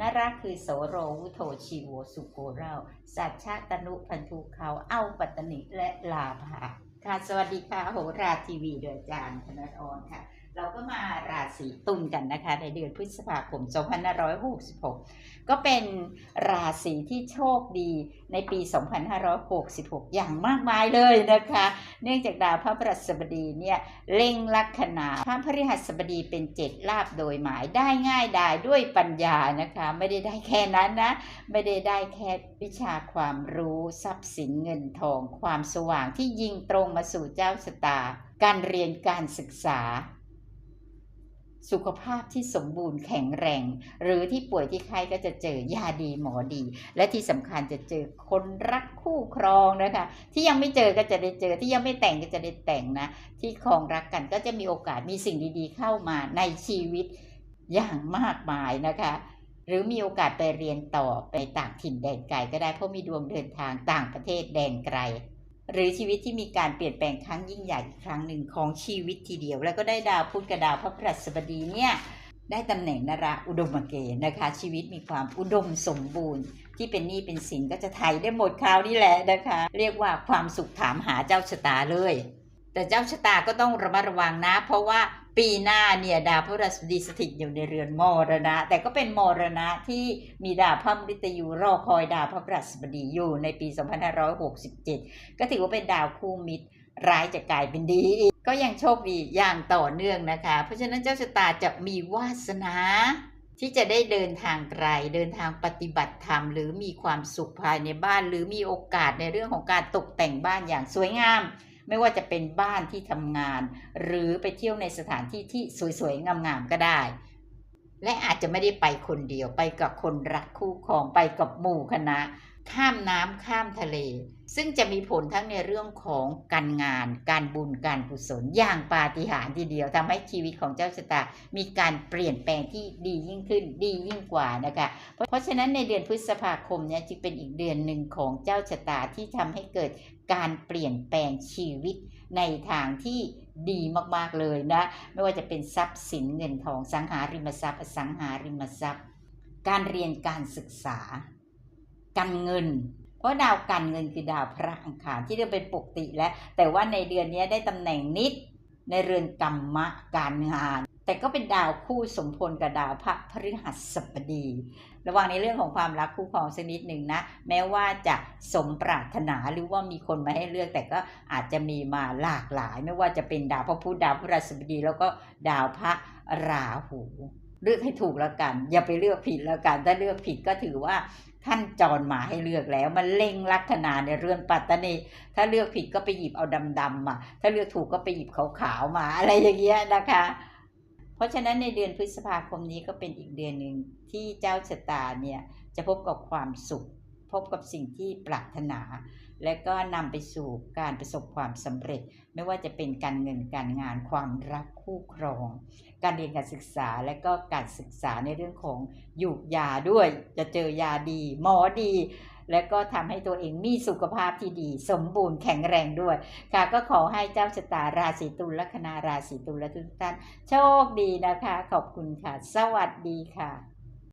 นาราคือโสโรวุโทชีโวสุโกเราสัจชะตนุพันธุเขาเอาปัตตนิและลาภาค่ะ สวัสดีค่ะโหราทีวีโดยอาจารย์ธนทรค่ะ เราก็มาราศีตุลกันนะคะ ในเดือนพฤษภาคม 2566 ก็เป็นราศีที่โชคดีในปี 2566 อย่างมากมายเลยนะคะ เนื่องจากดาวพระพฤหัสบดีเนี่ยเล็งลัคนาพระพฤหัสบดีเป็นเจ็ดลาบโดยหมายได้ง่ายได้ด้วยปัญญานะคะ ไม่ได้ได้แค่นั้นนะ ไม่ได้ได้แค่วิชาความรู้ทรัพย์สินเงินทอง ความสว่างที่ยิงตรงมาสู่เจ้าชะตาการเรียนการศึกษา สุขภาพที่สมบูรณ์แข็งแรง หรือที่ป่วยที่ไข้ก็จะเจอยาดีหมอดี และที่สำคัญจะเจอคนรักคู่ครองนะคะที่ยังไม่เจอก็จะได้เจอที่ยังไม่แต่งก็จะได้แต่งนะ ที่ครองรักกันก็จะมีโอกาสมีสิ่งดีๆ เข้ามาในชีวิตอย่างมากมายนะคะ หรือมีโอกาสไปเรียนต่อไปต่างถิ่นแดนไกลก็ได้เพราะมีดวงเดินทางต่างประเทศแดนไกล หรือชีวิตที่มีการเปลี่ยนแปลงครั้งยิ่งใหญ่อีกครั้งหนึ่งของชีวิตทีเดียว แล้วก็ได้ดาวพุธกับดาวพระพฤหัสบดีเนี่ยได้ตำแหน่งนราอุดมเกณฑ์นะคะ ชีวิตมีความอุดมสมบูรณ์ ที่เป็นหนี้เป็นสินก็จะไถได้หมดคราวนี้แหละนะคะ เรียกว่าความสุขถามหาเจ้าชะตาเลย แต่เจ้าชะตาก็ต้องระมัดระวังนะ เพราะว่าปีหน้าเนี่ยดาวพฤหัสบดีสถิตอยู่ในเรือนมรณะ แต่ก็เป็นมรณะที่มีดาวพระมฤตยูรอคอยดาวพระพฤหัสบดีอยู่ในปี 2567 ก็ถือว่าเป็นดาวคู่มิตรร้ายจะกลายเป็นดีอีกก็ยังโชคดีอย่างต่อเนื่องนะคะ เพราะฉะนั้นเจ้าชะตาจะมีวาสนา ที่จะได้เดินทางไกลเดินทางปฏิบัติธรรม หรือมีความสุขภายในบ้าน หรือมีโอกาสในเรื่องของการตกแต่งบ้านอย่างสวยงาม ไม่ว่าจะเป็นบ้านที่ทำงาน หรือไปเที่ยวในสถานที่ที่สวยๆงามๆก็ได้ และอาจจะไม่ได้ไปคนเดียวไปกับคนรักคู่ครองไปกับหมู่คณะ ข้ามน้ำข้ามทะเล ซึ่งจะมีผลทั้งในเรื่องของการงาน การบุญการกุศลอย่างปาฏิหาริย์ทีเดียวทำให้ชีวิตของเจ้าชะตามีการเปลี่ยนแปลงที่ดียิ่งขึ้น ดียิ่งกว่านะคะ เพราะฉะนั้นในเดือนพฤษภาคมเนี่ยจึงเป็นอีกเดือนหนึ่งของเจ้าชะตาที่ทำให้เกิดการเปลี่ยนแปลงชีวิตในทางที่ ดีมากๆเลยนะ ไม่ว่าจะเป็นทรัพย์สินเงินทองสังหาริมทรัพย์ อสังหาริมทรัพย์ การเรียนการศึกษา การเงิน เพราะดาวการเงินคือดาวพระอังคารที่เรียกเป็นปกติแล้ว แต่ว่าในเดือนนี้ได้ตำแหน่งนิดในเรือนกรรมะการงาน แต่ก็เป็นดาวคู่สมพลกับดาวพระพฤหัสบดี ระหว่างในเรื่องของความรักคู่ครองสักนิดหนึ่งนะ แม้ว่าจะสมปรารถนาหรือว่ามีคนมาให้เลือก แต่ก็อาจจะมีมาหลากหลาย ไม่ว่าจะเป็นดาวพระพุธดาวพฤหัสบดี แล้วก็ดาวพระราหูเลือกให้ถูกแล้วกัน อย่าไปเลือกผิดแล้วกัน ถ้าเลือกผิดก็ถือว่าท่านจรมาให้เลือกแล้ว มันเล็งลัคนาในเรือนปัตตนีถ้าเลือกผิดก็ไปหยิบเอาดำๆมา ถ้าเลือกถูกก็ไปหยิบขาวๆมา อะไรอย่างเงี้ยนะคะ เพราะฉะนั้นในเดือนพฤษภาคมนี้ก็เป็นอีกเดือนหนึ่งที่เจ้าชะตาเนี่ยจะพบกับความสุข พบกับสิ่งที่ปรารถนา และก็นำไปสู่การประสบความสำเร็จ ไม่ว่าจะเป็นการเงินการงานความรักคู่ครอง การเรียนการศึกษาและก็การศึกษาในเรื่องของหยูกยาด้วย จะเจอยาดี หมอดี และก็ทำให้ตัวเองมีสุขภาพที่ดี สมบูรณ์แข็งแรงด้วย ค่ะก็ขอให้เจ้าชะตาราศีตุลและคณาราศีตุลและทุกท่านโชคดีนะคะ ขอบคุณค่ะ สวัสดีค่ะ